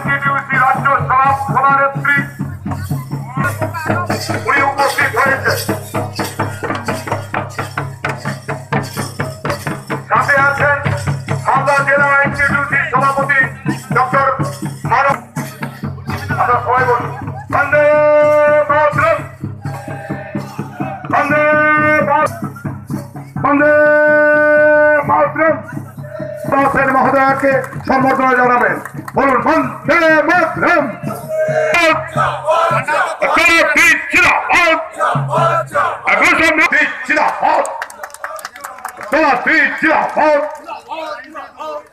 INTTUC রাজ্য সভা সভানেত্রী উনি উপস্থিত হয়েছে। সাথে আছেন মালদা জেলা আইনটিটিউসি সভাপতি ডক্টর মানব। আমরা সবাই বলুন, বন্দে মাতরম! বন্দে বন্দে দাসের মহোদয়কে সম্বর্ধনা জানাবেন। বলুন বন্দে মাতরম।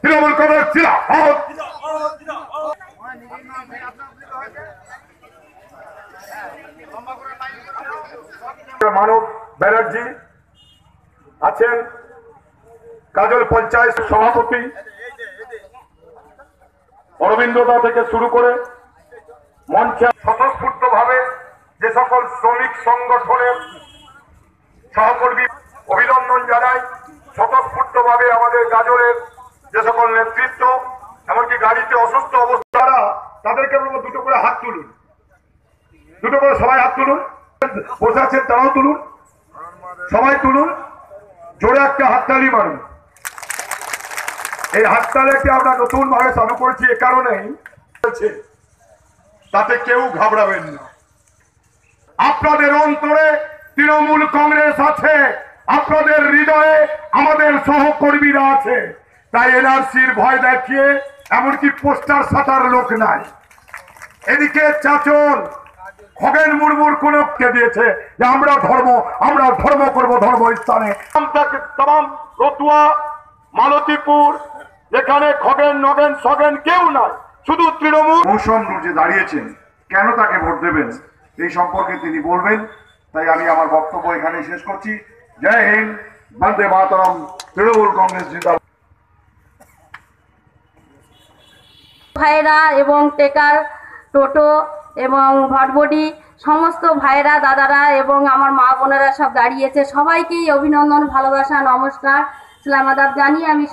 তৃণমূল কংগ্রেস মানব ব্যানার্জি আছেন। কাজল পঞ্চায়েত সভাপতি অরবিন্দতা থেকে শুরু করে মঞ্চে স্বতঃস্ফূর্ত ভাবে যে সকল শ্রমিক সংগঠনের সহকর্মী অভিনন্দন জানাই। স্বতঃস্ফূর্ত ভাবে আমাদের গাজরের যে সকল নেতৃত্ব, এমনকি গাড়িতে অসুস্থ অবস্থারা তাদেরকে বলব দুটো করে হাত তুলুন। দুটো করে সবাই হাত তুলুন। বসে আছেন তারাও তুলুন। সবাই তুলুন। জোরে একটা হাততালি মারুন। এই হাততালিকে আমরা নতুন ভাবে চালু করেছি? এ কারণেই তাতে কেউ ঘাবড়াবেন না। আপনাদের অন্তরে তৃণমূল কংগ্রেস আছে, আপনাদের হৃদয়ে আমাদের সহকর্মীরা আছে। তাই এনআরসির ভয় দেখিয়ে এমনকি পোস্টার সাটার লোক নাই। এদিকে চাচল, খগেন মুর্মুর কোন দিয়েছে যে আমরা ধর্ম আমরা ধর্ম করব ধর্ম স্থানে তাম, রতুয়া, মালতীপুর যেখানে খগেন নগেন সগেন কেউ নাই। শুধু তৃণমূল। মৌসুম যে দাঁড়িয়েছেন কেন তাকে ভোট দেবেন? এই সম্পর্কে তিনি বলবেন। তাই আমি আমার বক্তব্য এখানে শেষ করছি। জয় হিন্দ বন্দে মাতরম তৃণমূল কংগ্রেস জিন্দাবাদ। ভাইরা এবং টেকার টোটো এবং ভটবডি সমস্ত ভাইরা দাদারা এবং আমার মা বোনেরা সব দাঁড়িয়েছে। সবাইকেই অভিনন্দন ভালোবাসা নমস্কার। সালাম আদাব জানিয়ে আমি